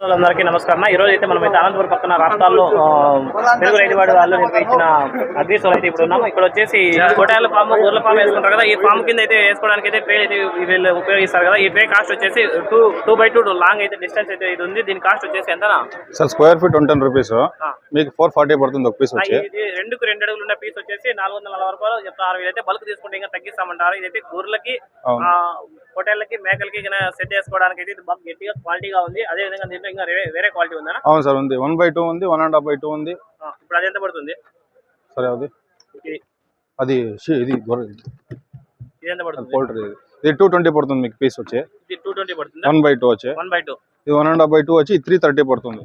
అందరికీ నమస్కారం. ఈ రోజు అయితే మనం అయితే అనంతపురం పక్కన రాష్ట్రాల్లో తెలుగు రైతువాడి వాళ్ళు నిర్వహించిన అగ్నిశోలు అయితే ఇప్పుడు ఉన్నాం ఇక్కడ వచ్చేసి కోటాల ఫామ్ గొర్రెల ఫామ్ వేసుకుంటారు కదా ఈ ఫామ్ కింద అయితే వేసుకోవడానికి అయితే ట్రే అయితే వీళ్ళు ఉపయోగిస్తారు కదా. ఈ ట్రే కాస్ట్ వచ్చేసి two two by two long అయితే డిస్టెన్స్ అయితే ఇది ఉంది. దీని కాస్ట్ వచ్చేసి ఎంతనా? Sir square feet one ten rupees. మీకు ఫోర్ ఫార్టీ పడుతుంది ఒక పీస్ వచ్చి. రెండుకు రెండు అడుగులు ఉన్న పీస్ వచ్చేసి నాలుగు వందల నలభై రూపాయలు చెప్తారు ఇదైతే బల్క్ తీసుకుంటే ఇంకా తగ్గిస్తామంటారు. ఇదైతే గొర్రెలకి పొట్టేళ్ళకి మేకలకి సెట్ చేసుకోవడానికి అయితే ఇది బాగా గట్టిగా క్వాలిటీగా ఉంది. అదే విధంగా దీంట్లో ఇంకా వేరే- క్వాలిటీ ఉందా అవును సార్ ఉంది. వన్ బై టూ ఉంది one and half by two ఉంది. ఇప్పుడు అది ఎంత పడుతుంది? సరే అది. అది ఇది ఎంత పడుతుంది? పోల్ట్రీ ఇది. టూ ట్వంటీ పడుతుంది మీకు పీస్ వచ్చి. ఇది టూ ట్వంటీ పడుతుంది? వన్ బై టూ వచ్చి. One by two. ఇది one and half by two వచ్చి త్రీ థర్టీ పడుతుంది.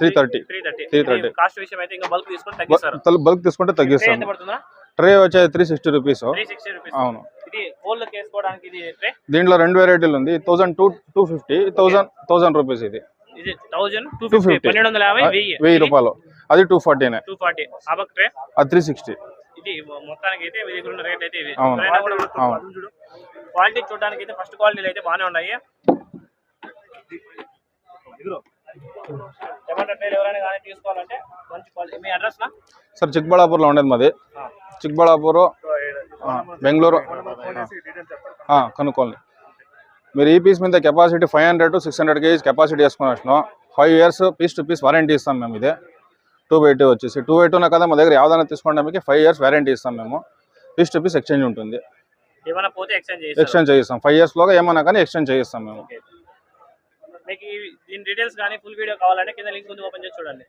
త్రీ థర్టీ త్రీ థర్టీ 330. కాస్ట్ విషయం అయితే ఇంకా బల్క్ తగ్గిస్తారు. బల్క్ తీసుకుంటే Tray ఎంత తగ్గిస్తాం పడుతుందా? ట్రే వచ్చి త్రీ సిక్స్టీ రూపీస్ అవును. ఇది వేసుకోవడానికి ఇది ట్రే దీంట్లో రెండు వెరైటీలు ఉంది. Thousand two two fifty thousand thousand rupees ఇది. ఇది థౌజండ్ టూ ఫిఫ్టీ పన్నెండు వందల యాభై వెయ్యి. వెయ్యి రూపాయలు. అది టూ ఫార్టీనే టూ ఫార్టీ ట్రే అది త్రీ సిక్స్టీ ఇది మొత్తానికి అయితే మీ దగ్గర ఉన్న రేట్ అయితే ఇవి. క్వాలిటీ చూడడానికి అయితే ఫస్ట్ క్వాలిటీలు అయితే బాగానే ఉన్నాయి. టమాటా ట్రేలు ఎవరైనా కానీ తీసుకోవాలంటే మంచి క్వాలిటీ మీ అడ్రస్ నా? సార్ చిక్బళ్ళాపూర్లో ఉండేది మాది. చిక్బళ్ళాపూర్ ఆ, బెంగళూరు ఆ, కనుక్కోండి. మీరు ఈ పీస్ మీద capacity five hundred to six hundred KGs capacity వేసుకుని వచ్చినాం five years piece to piece warranty ఇస్తాం మేము ఇది. టూ బై టూ వచ్చేసి. టూ బై టూనే కదా మా దగ్గర యావదైనా తీసుకోవడానికి ఫైవ్ ఇయర్స్ వారంటీ ఇస్తాం మేము. పీస్ టు పీస్ ఎక్స్చేంజ్ ఉంటుంది. ఎక్స్చేంజ్ చేయిస్తాం. ఫైవ్ ఇయర్స్లోగా ఏమన్నా కానీ ఎక్స్చేంజ్ చేయిస్తాం మేము. మీకు దీని డీటెయిల్స్ కానీ ఫుల్ వీడియో కావాలంటే కింద లింక్ ఉంది ఓపెన్ చేసి చూడండి.